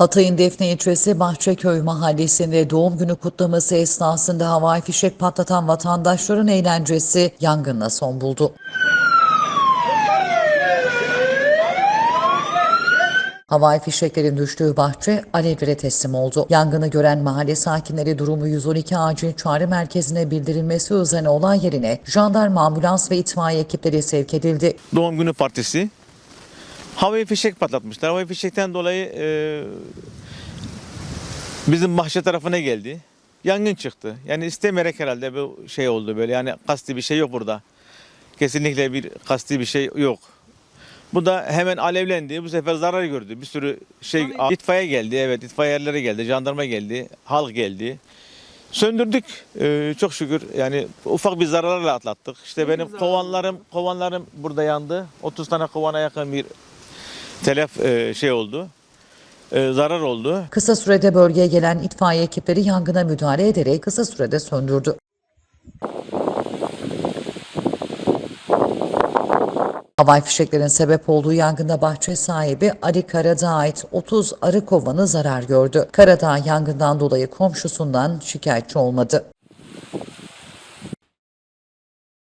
Hatay'ın Defne ilçesi Bahçeköy mahallesinde doğum günü kutlaması esnasında havai fişek patlatan vatandaşların eğlencesi yangınla son buldu. Havai fişeklerin düştüğü bahçe alevlere teslim oldu. Yangını gören mahalle sakinleri durumu 112 acil çağrı merkezine bildirilmesi üzerine olay yerine jandarma, ambulans ve itfaiye ekipleri sevk edildi. doğum günü partisi. Havai fişek patlatmışlar. Havai fişekten dolayı e, bizim bahçe tarafına geldi. Yangın çıktı. Yani istemeyerek herhalde bu şey oldu böyle. Yani kasti bir şey yok burada. Kesinlikle bir kasti bir şey yok. Bu da hemen alevlendi. Bu sefer zarar gördü. Bir sürü şey itfaiye geldi. Evet itfaiyeleri geldi. Jandarma geldi. Halk geldi. Söndürdük Ee, çok şükür yani ufak bir zararla atlattık. İşte benim kovanlarım kovanlarım burada yandı. 30 tane kovana yakın bir telef e, şey oldu. E, zarar oldu. Kısa sürede bölgeye gelen itfaiye ekipleri yangına müdahale ederek kısa sürede söndürdü. Havai fişeklerin sebep olduğu yangında bahçe sahibi Ali Karadağ'a ait 30 arı kovanı zarar gördü. Karadağ yangından dolayı komşusundan şikayetçi olmadı.